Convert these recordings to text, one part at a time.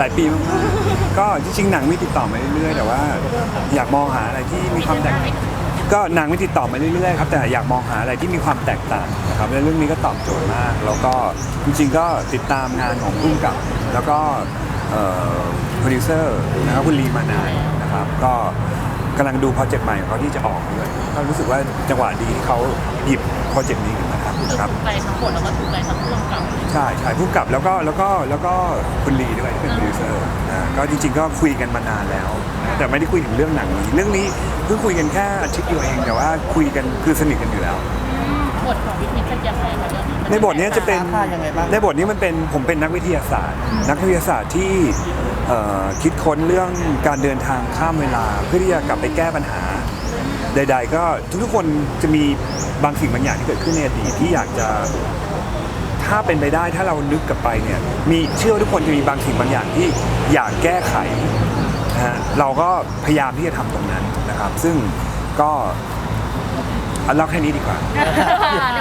หลายปีมากๆก็จริงๆหนังมีติดต่อมาเรื่อยๆแต่ว่า อยากมองหาอะไรที่มีความแตกก็หนังมีติดต่อมาเรื่อยๆครับแต่อยากมองหาอะไรที่มีความแตกต่างนะครับและเรื่องนี้ก็ตอบโจทย์มาก แล้วก็จริงๆก็ติดตามงานของพุ่มกับ แล้วก็โปรดิวเซอร์นะครับคุณลีมานานนะครับก็กำลังดูโปรเจกต์ใหม่ของเขาที่จะออกด้วยก็รู้สึกว่าจังหวะดีที่เขาหยิบโปรเจกต์นี้ขึ้นมาทำนะครับ ถูกใจทั้งหมดแล้วก็ถูกใจทั้งร่วมกับ ใช่ใช่ผู้กำกับแล้วก็แล้วก็แล้วก็คุณลีด้วยที่เป็นโปรดิวเซอร์นะก็จริงๆก็คุยกันมานานแล้วนะแต่ไม่ได้คุยถึงเรื่องหนังนี้ เรื่องนี้เพิ่งคุยกันแค่อาทิตย์เดียวเองแต่ว่าคุยกันคือสนิทกันอยู่แล้ว บทของพี่ทิพย์เป็นยังไงคะเรื่องนี้ในบทเนี้ยจะเป็นท้าทายยังไงบ้าง ในบทนี้มันเป็นผมเป็นนักวิทยาศาสตร์ นักวิทยาศาสตร์ที่เอ่อคิดค้นเรื่องการเดินทางข้ามเวลา เพื่อที่จะกลับไปแก้ปัญหา ใด ๆ ก็ทุกๆคนจะมีบางสิ่งบางอย่างที่เกิดขึ้นในอดีตที่อยากจะ ถ้าเป็นไปได้ถ้าเรานึกกลับไปเนี่ยมีเชื่อว่าทุกคนจะมีบางสิ่งบางอย่างที่อยากแก้ไขนะฮะเราก็พยายามที่จะทำตรงนั้นนะครับ ซึ่งก็เอาเล่าแค่นี้ดีกว่า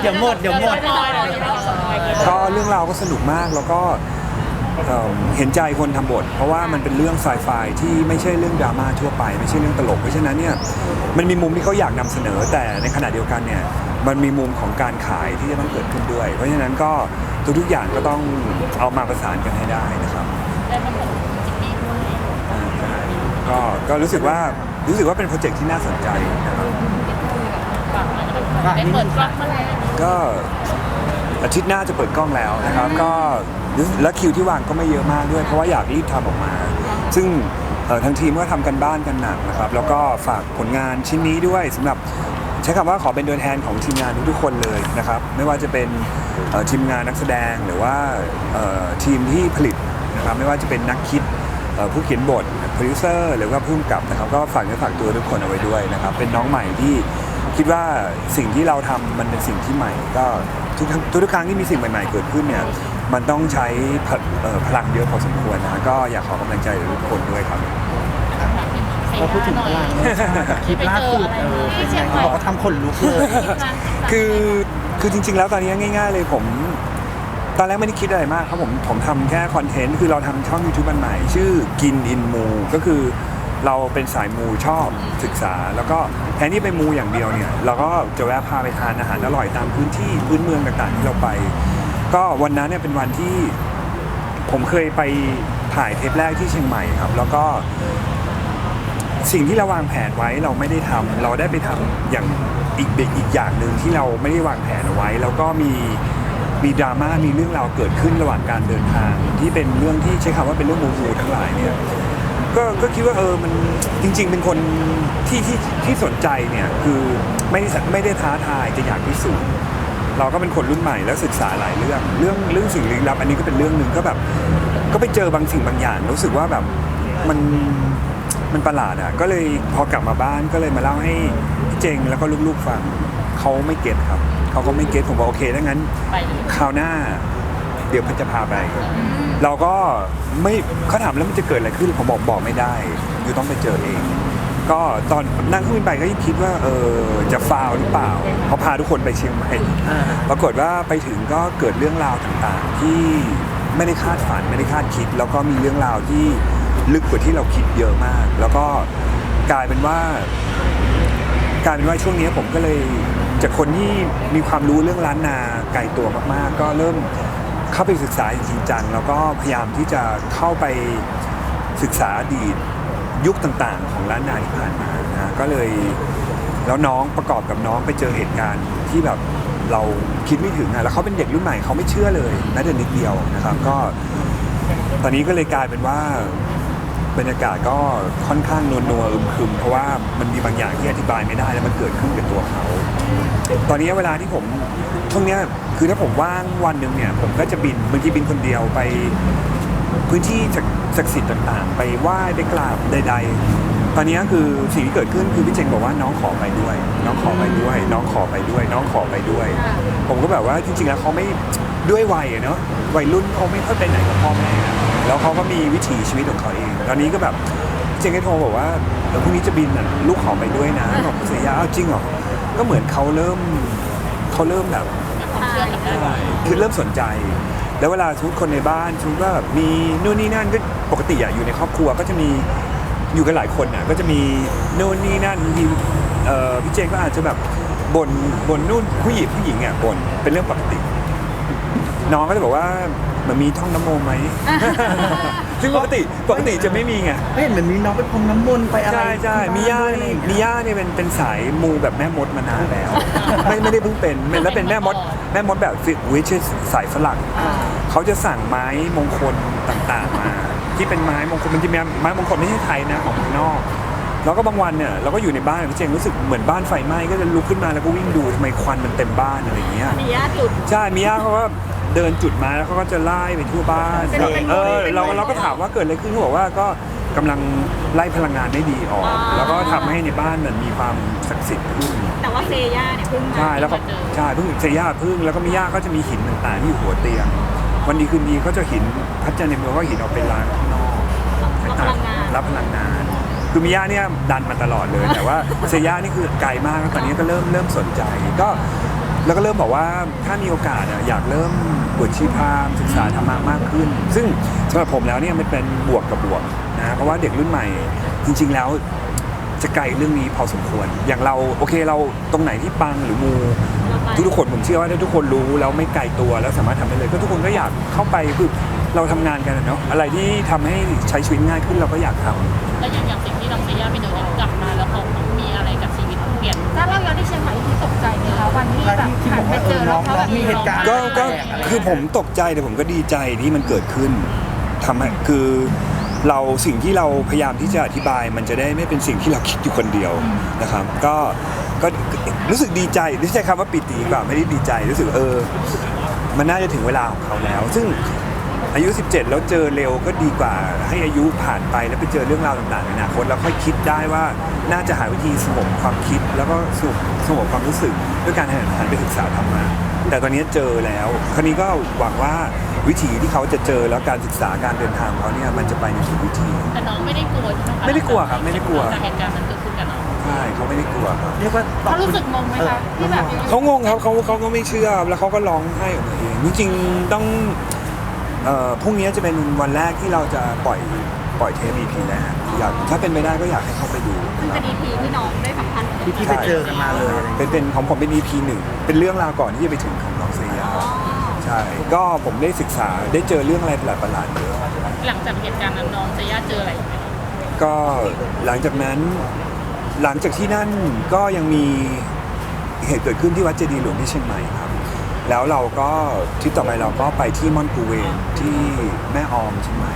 เดี๋ยวหมดเดี๋ยวหมด ก็เรื่องราวก็สนุกมากแล้วก็ เอิ่มเห็นใจคนทำบท เพราะว่ามันเป็นเรื่องไซไฟที่ไม่ใช่เรื่องดราม่าทั่วไป ไม่ใช่เรื่องตลก เพราะฉะนั้นเนี่ยมันมีมุมที่เขาอยากนำเสนอ แต่ในขณะเดียวกันเนี่ยมันมีมุมของการขายที่จะต้องเกิดขึ้นด้วย เพราะฉะนั้นก็ทุกๆอย่างก็ต้องเอามาประสานกันให้ได้นะครับ ได้มาของจิมมี่ด้วยอ่าใช่ก็ก็รู้สึกว่ารู้สึกว่าเป็นโปรเจกต์ที่น่าสนใจนะครับฝากมาได้เปิดกล้องเมื่อไหร่ ก็อาทิตย์หน้าจะเปิดกล้องแล้วนะครับ ก็ และคิวที่วางก็ไม่เยอะมากด้วย เพราะว่าอยากรีบทำออกมา ซึ่งเอ่อทางทีมก็ทำกันบ้านกันหนักนะครับแล้วก็ฝากผลงานชิ้นนี้ด้วยสำหรับใช้คำว่าขอเป็นตัวแทนของทีมงานทุกๆคนเลยนะครับไม่ว่าจะเป็นทีมงานนักแสดงหรือว่าทีมที่ผลิตนะครับไม่ว่าจะเป็นนักคิดผู้เขียนบทโปรดิวเซอร์หรือว่าผู้กำกับนะครับก็ฝากเนื้อฝากตัวทุกคนเอาไว้ด้วยนะครับเป็นน้องใหม่ที่ คิดว่าสิ่งที่เราทำมันเป็นสิ่งที่ใหม่ ก็ทุกครั้งทุกๆครั้งที่มีสิ่งใหม่ๆเกิดขึ้นเนี่ยมันต้องใช้พลเอ่อพลังเยอะพอสมควรนะก็อยากขอกำลังใจทุกคนด้วยครับเราพูดถึงพลังคลิปล่าสุดเออเป็นไงเขาบอกว่าทำขนลุกเลยคือคือจริง ๆ แล้วตอนนี้ง่าย ๆ เลยผมตอนแรกไม่ได้คิดอะไรมากครับผมผมทำแค่คอนเทนต์คือเราทำช่อง YouTube อันใหม่ ชื่อกินอินมูก็คือ เราเป็นสายมูชอบศึกษา แล้วก็แทนที่ไปมูอย่างเดียวเนี่ยเราก็จะแวะพาไปทานอาหารอร่อยตามพื้นที่พื้นเมืองต่างๆที่เราไป ก็วันนั้นเนี่ยเป็นวันที่ผมเคยไปถ่ายเทปแรกที่เชียงใหม่ครับ แล้วก็สิ่งที่เราวางแผนไว้เราไม่ได้ทำเราได้ไปทำอย่างอีกอีกอย่างหนึ่งที่เราไม่ได้วางแผนเอาไว้ แล้วก็มีมีดราม่ามีเรื่องราวเกิดขึ้นระหว่างการเดินทาง ที่เป็นเรื่องที่ใช้คำว่าเป็นเรื่องมูมูทั้งหลายเนี่ย ก็ก็คิดว่าเออมันจริง ๆ เป็นคนที่ที่ที่สนใจเนี่ยคือไม่ได้ไม่ได้ท้าทายจะอยากพิสูจน์เราก็เป็นคนรุ่นใหม่แล้วศึกษาหลายเรื่อง เรื่องเรื่องสิ่งลี้ลับ อันนี้ก็เป็นเรื่องหนึ่งก็แบบ ก็ไปเจอบางสิ่งบางอย่าง รู้สึกว่าแบบมันมันประหลาดอะก็เลยพอกลับมาบ้านก็เลยมาเล่าให้พี่เจงแล้วก็ลูกๆฟังเขาไม่เก็ตครับเขาก็ไม่เก็ตผมบอกโอเคถ้างั้นไปเลยคราวหน้า เดี๋ยวพันจะพาไป เราก็ ไม่เขาถามแล้วมันจะเกิดอะไรขึ้นผมบอกบอกไม่ได้อยู่ต้องไปเจอเอง ก็ตอนนั่งเครื่องบินไปก็ยังคิดว่าเออจะฟาวหรือเปล่าเพราะพาทุกคนไปเชียงใหม่อ่าปรากฏว่าไปถึงก็เกิดเรื่องราวต่างๆ ที่ไม่ได้คาดฝันไม่ได้คาดคิด แล้วก็มีเรื่องราวที่ลึกกว่าที่เราคิดเยอะมาก แล้วก็กลายเป็นว่ากลายเป็นว่าช่วงนี้ผมก็เลยจากคนที่มีความรู้เรื่องล้านนาไกลตัวมากๆ ก็เริ่ม เข้าไปศึกษาจริงจังแล้วก็พยายามที่จะเข้าไปศึกษาอดีตยุคต่างๆ ของล้านนาที่ผ่านมานะก็เลยแล้วน้องประกอบกับน้องไปเจอเหตุการณ์ที่แบบเราคิดไม่ถึงอะแล้วเขาเป็นเด็กรุ่นใหม่เขาไม่เชื่อเลยแม้แต่นิดเดียวนะครับ ก็ ตอนนี้ก็เลยกลายเป็นว่า บรรยากาศก็ค่อนข้างนวลนัวอึมครึมเพราะว่ามันมีบางอย่างที่อธิบายไม่ได้แล้วมันเกิดขึ้นกับตัวเขา ตอนนี้เวลาที่ผมช่วงนี้คือถ้าผมว่างวันหนึ่งเนี่ยผมก็จะบินบางทีบินคนเดียวไปพื้นที่ศักศักดิ์สิทธิ์ต่างๆ ไปไหว้ไปกราบใด ๆ ตอนนี้คือสิ่งที่เกิดขึ้นคือพี่เจงบอกว่าน้องขอไปด้วย น้องขอไปด้วย น้องขอไปด้วย น้องขอไปด้วย ผมก็แบบว่าจริงๆแล้วเขาไม่ด้วยวัยเนาะวัยรุ่นเขาไม่ค่อยไปไหนกับพ่อแม่ แล้วเขาก็มีวิถีชีวิตของเขาเอง ตอนนี้ก็แบบพี่เจงก็โทรบอกว่าเดี๋ยวพรุ่งนี้จะบินอะลูกขอไปด้วยนะบอกเสียยาอ้าวจริงเหรอ ก็เหมือนเขาเริ่มเขาเริ่มแบบความเชื่อกับได้คือเริ่มสนใจ แล้วเวลาทุกคนในบ้านทุกว่าแบบมีนู่นนี่นั่นก็ปกติอะอยู่ในครอบครัวก็จะมีอยู่กันหลายคนอะก็จะมีโน่นนี่นั่นมีเอ่อพี่เจนก็อาจจะแบบบ่นบ่นนู่นผู้หญิงผู้หญิงอะบ่นเป็นเรื่องปกติ น้องก็จะบอกว่า มันมีท่องน้ำโมไหม ซึ่งปกติปกติจะไม่มีไง ไม่เห็นเหมือนมีน้องไปพรมน้ำมนต์ไปอะไรใช่ใช่ที่มีย่าบ้นด้วยนี่อะไรองมีเงี้ยย่านี่เป็นเป็นสายมูแบบแม่มดมานานแล้ว ไม่ไม่ได้เพิ่งเป็นเป็นแล้วเป็นแม่มดแม่มดแบบวิชสายฝรั่งอ่าเขาจะสั่งไม้มงคลต่างๆมา ที่เป็นไม้มงคลมันจะมีไม้มงคลไม่ใช่ไทยนะของเมืองนอกแล้วก็บางวันเนี่ยเราก็อยู่ในบ้านพี่เจงรู้สึกเหมือนบ้านไฟไหม้ก็จะลุกขึ้นมาแล้วก็วิ่งดูทำไมควันมันเต็มบ้านอะไรอย่างเงี้ยมีญาติจุดใช่มีย่าเขาก็ เดินจุดมาแล้วเขาก็จะไล่ไปทั่วบ้านเป็นเป็นเออเป็นเราเป็นเราก็ถามว่าเกิดอะไรขึ้นเขาบอกว่าก็กำลังไล่พลังงานไม่ดีออกอ่าแล้วก็ทำให้ในบ้านมันมีความศักดิ์สิทธิ์ขึ้นแต่ว่าเซย่าเนี่ยเพิ่งมาใช่แล้วก็เจอใช่เพิ่งเซย่าพึ่งแล้วก็มีย่าก็จะมีหินต่างๆที่อยู่หัวเตียง วันดีคืนดีก็จะหินพัฒนาในเมืองก็หินเอาไปล้างข้างนอก รับพลังงานรับพลังงานคือมิย่าเนี่ยดันมาตลอดเลย แต่ว่าเซย่านี่คือไกลมากแล้วตอนนี้ก็เริ่มเริ่มสนใจ ก็ แล้วก็เริ่มบอกว่าถ้ามีโอกาสอยากเริ่มบวชชีพามศึกษาธรรมะมากขึ้น ซึ่งสำหรับผมแล้วเนี่ยมันเป็นบวกกับบวกนะเพราะว่าเด็กรุ่นใหม่จริง ๆ แล้วจะไกลเรื่องนี้พอสมควร อย่างเราโอเคเราตรงไหนที่ปังหรือมูทุกๆคนผมเชื่อว่าถ้าทุกคนรู้แล้วไม่ไกลตัวแล้วสามารถทำได้เลย ก็ทุกคนก็อยากเข้าไปคือเราทำงานกันเนาะอะไรที่ทำให้ใช้ชีวิตง่ายขึ้นเราก็อยากทำแล้วอย่างอย่างสิ่งที่น้องเซย่าไปเดินกลับมาแถ้าเราย้อนที่เชียงใหม่ที่ตกใจไหมคะวันที่แบบหันไปเจอแล้วเขาแบบมีเหตุการณ์ ก็ก็คือผมตกใจแต่ผมก็ดีใจที่มันเกิดขึ้นทำให้คือเราสิ่งที่เราพยายามที่จะอธิบาย มันจะได้ไม่เป็นสิ่งที่เราคิดอยู่คนเดียวนะครับ ก็ก็รู้สึกดีใจไม่ใช่คำว่าปิติดีกว่าไม่ได้ดีใจรู้สึกเออ มันน่าจะถึงเวลาของเขาแล้ว ซึ่ง อายุ 17 แล้วเจอเร็วก็ดีกว่า ให้อายุผ่านไปแล้วไปเจอเรื่องราวต่างๆในอนาคตแล้วค่อยคิดได้ว่าน่าจะหาวิธีสงบความคิดแล้วก็สงบสงบความรู้สึกด้วยการหันไปศึกษาธรรมะแต่ตอนนี้เจอแล้ว คราวนี้ก็หวังว่าวิธีที่เขาจะเจอแล้วการศึกษาการเดินทางของเขาเนี่ยมันจะไปในถูกวิธีแต่น้องไม่ได้กลัวใช่ไหมคะไม่ได้กลัวครับไม่ได้กลัวแต่เหตุการณ์มันเกิดขึ้นกับน้องใช่เขาไม่ได้กลัวครับเรียกว่าเขารู้สึกงงไหมคะที่แบบอยู่เขางงครับเขาเขาก็ไม่เชื่อแล้วเขาก็ร้องไห้ออกมาเองจริงๆต้องเอ่อ พรุ่งนี้จะเป็นวันแรกที่เราจะปล่อยปล่อยเทป EP แรกอยากถ้าเป็นไปได้ก็อยากให้เขาไปดูซึ่งเป็น EP ที่น้องได้สัมพันธ์กับที่ที่ไปเจอกันมาเลยอะไรอย่างเป็เงี้ยนเป็นของผมเป็น EP หนึ่งเป็นเรื่องราวก่อนที่จะไปถึงของน้องเซียาใช่ก็ผมได้ศึกษาได้เจอเรื่องอะไรประหลาดๆเยอะหลังจากเหตุการณ์นั้นน้องเซย่าเจออะไรอีกไหมคะก็หลังจากนั้นหลังจากที่นั่นก็ยังมีเหตุเกิดขึ้นที่วัดเจดีย์หลวงที่เชียงใหม่ครับ แล้วเราก็ทริปต่อไปเราก็ไปที่ม่อนกูเวนที่แม่ออมเชียงใหม่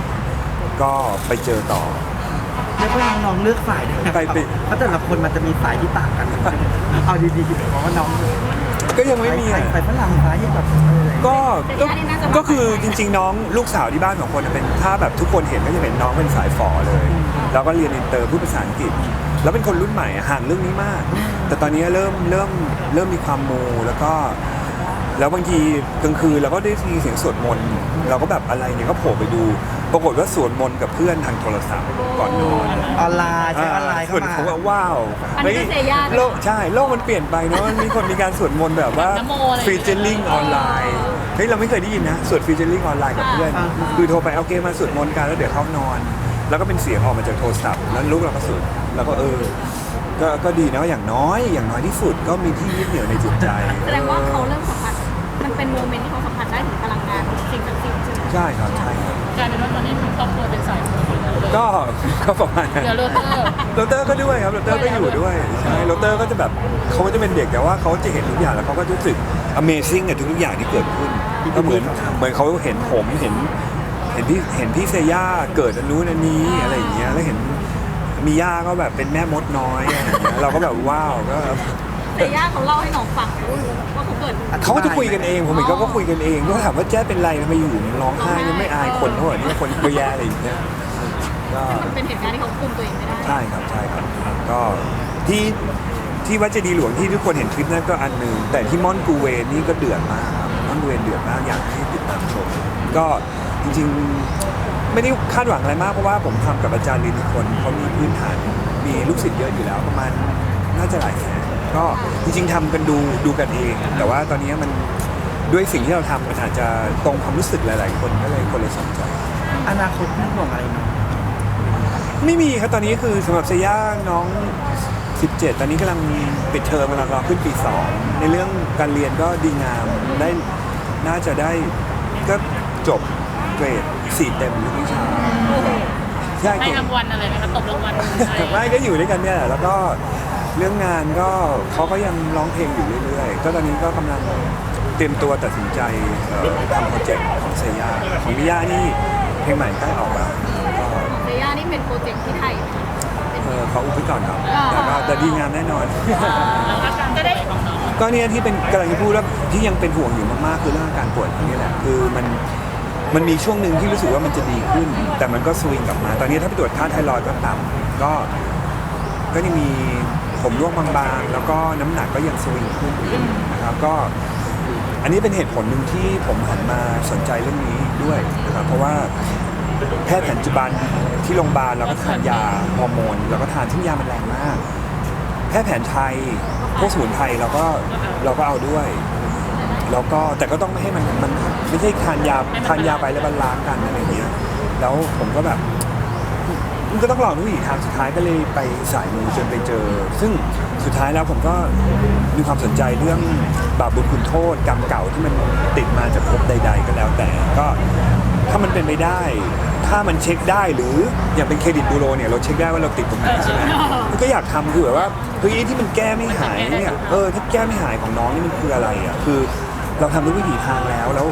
ก็ไปเจอต่อเรียกว่าน้องเลือกสายด้วยนะไปไป เพราะแต่ละคนมันจะมีสายที่ต่างกัน เอาดีๆเพราะว่าน้องก็ยังไม่มีสาอะ ยสายฝรั่งสายที่แบบเออก็ก็ก็คือจริงๆ น้องลูกสาวที่บ้านของคนเป็นถ้าแบบทุกคนเห็นก็จะเห็นน้องเป็นสายฝอเลย แล้วก็เรียนอินเตอร์พูดภาษาอังกฤษ แล้วเป็นคนรุ่นใหม่อะห่างเรื่องนี้มาก แต่ตอนนี้เริ่มเริ่มเริ่มมีความมูแล้วก็ แล้วบางทีกลางคืนเราก็ได้ยินเสียงสวดมนต์เราก็แบบอะไรเนี่ยก็โผล่ไปดู ปรากฏว่าสวดมนต์กับเพื่อนทางโทรศัพท์ก่อนนอนออนไลน์ใช้ออนไลน์ส่เข้าวนมา ผมว่าว้าวอันนี้ก็เซย่าด้วยโลกใช่โลกมันเปลี่ยนไปเนาะมันมีคนมีการสวดมนต์แบบว่าน้ำโมอะไรอย่างเงี้ย ฟีเจอริงออนไลน์เฮ้ยเราไม่เคยได้ยินนะสวดฟีเจอริงออนไลน์กับเพื่อนอ่า คือโทรไปโอเคมาสวดมนต์กันแล้วเดี๋ยวเข้านอน แล้วก็เป็นเสียงออกมาจากโทรศัพท์แล้วลูกเราก็สวดแล้วก็เออก็ก็ดีนะอย่างน้อย อย่างน้อยที่สุดก็มีที่ยึดเหนี่ยวในจิตใจ แสดงว่าเขาเริ่มสัมผัสมัน เป็นโมเมนต์ที่เขาสัมผัสได้ถึงพลังงานสิ่งศักดิ์สิทธิ์ใช่ไหมใช่ครับใช่ครับกลายเป็นว่าตอนนี้ทุกครอบครัวเป็นสายมูหมดเลยก็ก็ประมาณนั้น เดี๋ยวโรเตอร์โรเตอร์ก็ด้วยครับโรเตอร์ก็อยู่ด้วยใช่โรเตอร์ก็จะแบบเขาก็จะเป็นเด็กแต่ว่าเขาจะเห็นทุกอย่างแล้วเขาก็รู้สึก Amazing กับทุกๆอย่างที่เกิดขึ้นก็เหมือนเหมือนเขาเห็นผมเห็น เห็นพี่เห็นพี่เซย่าเกิดอันนู้นอันนี้อะไรอย่างเงี้ยแล้วเห็นมีย่าก็แบบเป็นแม่มดน้อยอะไรอย่างเงี้ยเราก็แบบว้าวก็เซย่าเขาเล่าให้น้องฟังว่าเขาเกิดเขาก็จะคุยกันเองผมเห็นเขาก็คุยกันเองก็ถามว่าแจ๊เป็นไรทำไมอยู่ร้องไห้เนี่ยไม่อายคนเขาเหรอนี่คนก็แย่อะไรอย่างเงี้ยก็มันเป็นเหตุการณ์ที่เขาคุมตัวเองไม่ได้ใช่ครับใช่ครับก็ที่ที่วัดเจดีย์หลวงที่ทุกคนเห็นคลิปนั้นก็อันหนึ่งแต่ที่ม่อนกูเวนนี่ก็เดือดมากครับม่อนกูเวนเดือดมากอยากให้ติดตามชมก็จริงๆไม่ได้คาดหวังอะไรมากเพราะว่าผมทำกับอาจารย์ลินอีกคนเขามีพื้นฐานมีลูกศิษย์เยอะอยู่แล้วประมาณน่าจะหลายแสน ก็จริงๆทำกันดูดูกันเอง แต่ว่าตอนนี้มันด้วยสิ่งที่เราทำมันอาจจะตรงความรู้สึกหลาย ๆ คนก็เลยคนเลยสนใจอนาคตไม่ห่วงอะไรน้องไม่มีครับตอนนี้คือสำหรับเซย่าน้อง 17 ตอนนี้กำลังปิดเทอมกำลังรอขึ้นปี 2 ในเรื่องการเรียนก็ดีงามได้น่าจะได้ก็จบเกรด4เต็มทุกวิชาใช่ให้เก่งรางวัลอะไรไหมคะตบรางวัลอะไรไม่ก็อยู่ด้วยกันเนี่ยแหละแล้วก็ เรื่องงานก็เขาก็ยังร้องเพลงอยู่เรื่อยๆ ก็ตอนนี้ก็กำลังเตรียมตัวตัดสินใจเอ่อทำโปรเจกต์ของเซย่าของมิย่านี่เพลงใหม่ใกล้ออกแล้วก็เซย่านี่เป็นโปรเจกต์ที่ไทยไหมคะเป็น เออเขาอุบไว้ก่อนครับอ่าแต่ก็แต่ดีงามแน่นอนแล้วอาการจะได้ของน้องก็เนี่ยที่เป็นกำลังจะพูดแล้วที่ยังเป็นห่วงอยู่มากๆคือเรื่องอาการป่วยครั้งนี้แหละคือมันมันมีช่วงหนึ่งที่รู้สึกว่ามันจะดีขึ้น แต่มันก็สวิงกลับมา ตอนนี้ถ้าไปตรวจค่าไทรอยด์ก็ต่ำก็ก็ยังมี ผมร่วงบางๆ แล้วก็น้ำหนักก็ยังสวิงขึ้นนะครับก็ อันนี้เป็นเหตุผลหนึ่งที่ผมหันมาสนใจเรื่องนี้ด้วยนะครับเพราะว่าแพทย์แผนปัจจุบันที่โรงพยาบาลเราก็ทานยาฮอร์โมนเราก็ทานซึ่งยามันแรงมาก แพทย์แผนไทยพวกสมุนไพรเราก็เราก็เอาด้วยแล้วก็แต่ก็ต้องไม่ให้มันมันไม่ใช่ทานยาทานยาไปแล้วมันล้างกันอะไรอย่างเงี้ยแล้วผมก็แบบ มันก็ต้องลองทุกวิถีทางสุดท้ายก็เลยไปสายมูจนไปเจอ ซึ่งสุดท้ายแล้วผมก็มีความสนใจเรื่องบาปบุญคุณโทษกรรมเก่าที่มันติดมาจากภพใด ๆ ก็แล้วแต่ก็ถ้ามันเป็นไปได้ ถ้ามันเช็คได้หรืออย่างเป็นเครดิตบูโรเนี่ยเราเช็คได้ว่าเราติดตรงไหนใช่ไหมมันก็อยากทำคือแบบว่าเฮ้ยที่มันแก้ไม่หายเนี่ยเออถ้าแก้ไม่หายของน้องนี่มันคืออะไรอะคือ เราทำทุกวิถีทางแล้วแล้ว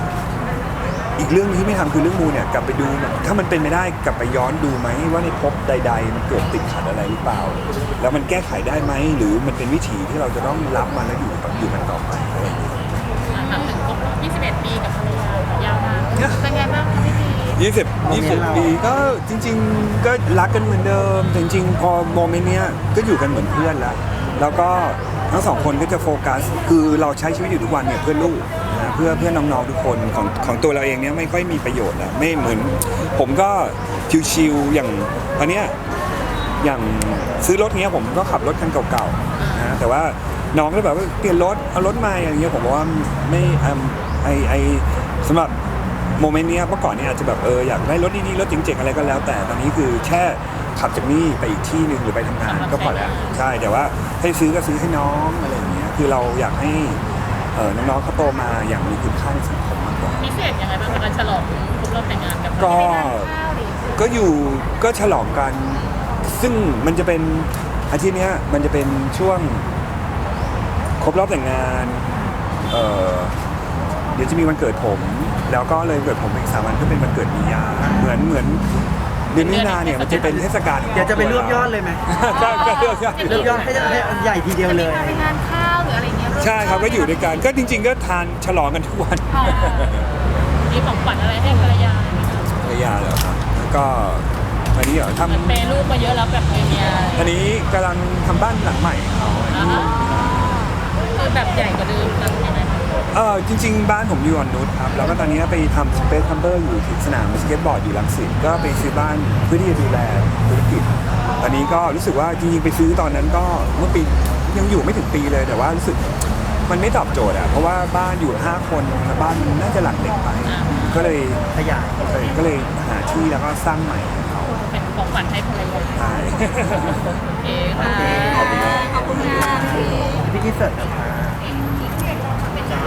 อีกเรื่องที่ไม่ทำคือเรื่องมูเนี่ยกลับไปดู ถ้ามันเป็นไม่ได้กลับไปย้อนดูไหมว่าในภพใด ๆ มันเกิดติดขัดอะไรหรือเปล่า แล้วมันแก้ไขได้ไหมหรือมันเป็นวิถีที่เราจะต้องรับมันแล้วอยู่กับอยู่มันต่อไปอะไรอย่างเงี้ยถามถึงครบรอบ21 ปีกับภรรยายาวนานเป็นไงบ้างคะพี่พียี่สิบยี่สิบปีก็จริง ๆ ก็รักกันเหมือนเดิมแต่จริง ๆ พอโมเมนต์เนี้ยก็อยู่กันเหมือนเพื่อนแล้ว แล้วก็ทั้งสองคนก็จะโฟกัส คือเราใช้ชีวิตอยู่ทุกวันเนี่ยเพื่อลูกนะ เพื่อเพื่อน้องๆทุกคนของของตัวเราเองเนี่ยไม่ค่อยมีประโยชน์แล้วไม่เหมือน ผมก็ชิวๆอย่างตอนเนี้ยอย่างซื้อรถเนี้ยผมก็ขับรถคันเก่าๆนะแต่ว่าน้องก็แบบว่าเปลี่ยนรถเอารถมาอย่างเงี้ยผมว่าไม่ไอไอสำหรับโมเมนต์เนี้ยเมื่อก่อนเนี่ยอาจจะแบบเอออยากได้รถดีๆรถเจ๋งๆอะไรก็แล้ว แต่ตอนนี้คือแค่ขับจากนี่ไปอีกที่หนึ่งหรือไปทำงานก็พอแล้วใช่แต่ว่าให้ซื้อก็ซื้อให้น้องอะไรอย่างเงี้ยคือเราอยากให้ เออน้องๆเขาโตมาอย่างมีคุณค่าในสังคมมากกว่า พิเศษยังไงบ้างคะการฉลองครบรอบแต่งงานกับก็ข้าวดิก็อยู่ก็ฉลองกัน ซึ่งมันจะเป็นอาทิตย์เนี้ยมันจะเป็นช่วงครบรอบแต่งงานเออเดี๋ยวจะมีวันเกิดผม แล้วก็เลยเกิดผมอีกสามวันก็เป็นวันเกิดมียาเหมือนเหมือน เดือนมิถุนาเนี่ยมันจะเป็นเทศกาลเดี๋ยวจะไปรวบยอดเลยไหมใช่ก็เลือกยอด รวบยอดให้ให้ใหญ่ทีเดียวเลย ไปงานข้าวหรืออะไรเงี้ยใช่ครับก็อยู่ด้วยกันก็จริง ๆ ก็ทานฉลองกันทุกวันมีของขวัญอะไรให้ภรรยาไหมคะภรรยาเหรอครับก็อันนี้เหรอทเหมือนเปย์ลูกมาเยอะแล้วแบบเมียำอันนี้กำลังทำบ้านหลังใหม่เขาคือแบบใหญ่กว่าเดิมนะยังไงคะ เออจริง ๆ บ้านผมอยู่อ่อนนุชครับ แล้วก็ตอนนี้ไปทำสเปซทัมเบอร์อยู่ที่สนามสเก็ตบอร์ดอยู่ลังสิตก็ไปซื้อบ้านเพื่อที่จะดูแลธุรกิจ ตอนนี้ก็รู้สึกว่าจริงๆไปซื้อตอนนั้นก็เมื่อปียังอยู่ไม่ถึงปีเลยแต่ว่ารู้สึกมันไม่ตอบโจทย์อะเพราะว่าบ้านอยู่ 5 คนแล้วบ้านมันน่าจะหลังเล็กไป ก็เลยขยายเออก็เลยหาที่แล้วก็สร้างใหม่ให้เขาเป็นของขวัญให้ภรรยาใช่โอเคค่ะขอบคุณมากขอบคุณค่ะพี่พี่ที่เสิร์ฟนะครับ